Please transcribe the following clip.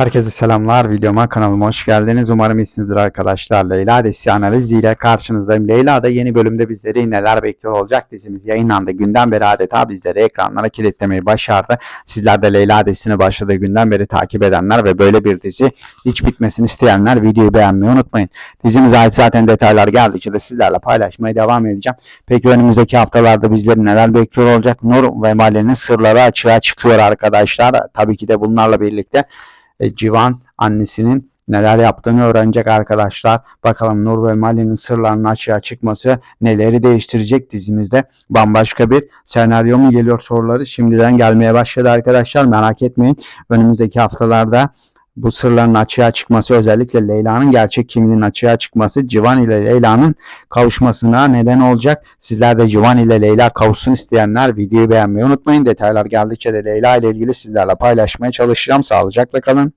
Herkese selamlar. Videoma kanalıma hoş geldiniz. Umarım iyisinizdir arkadaşlar. Leyla Desi analiziyle karşınızdayım. Leyla da yeni bölümde bizleri neler bekliyor olacak dizimiz yayınlandı. Günden beri adeta bizleri ekranlara kilitlemeyi başardı. Sizler de Leyla Desi'ni başladığı günden beri takip edenler ve böyle bir dizi hiç bitmesini isteyenler videoyu beğenmeyi unutmayın. Dizimize ait zaten detaylar geldikçe de sizlerle paylaşmaya devam edeceğim. Peki önümüzdeki haftalarda bizleri neler bekliyor olacak? Nur ve Mali'nin sırları açığa çıkıyor arkadaşlar. Tabii ki de bunlarla birlikte e, Civan annesinin neler yaptığını öğrenecek arkadaşlar. Bakalım Nur ve Mali'nin sırlarının açığa çıkması neleri değiştirecek dizimizde. Bambaşka bir senaryo mu geliyor soruları şimdiden gelmeye başladı arkadaşlar. Merak etmeyin. Önümüzdeki haftalarda bu sırların açığa çıkması özellikle Leyla'nın gerçek kimliğinin açığa çıkması Civan ile Leyla'nın kavuşmasına neden olacak. Sizler de Civan ile Leyla kavuşsun isteyenler videoyu beğenmeyi unutmayın. Detaylar geldikçe de Leyla ile ilgili sizlerle paylaşmaya çalışacağım. Sağlıcakla kalın.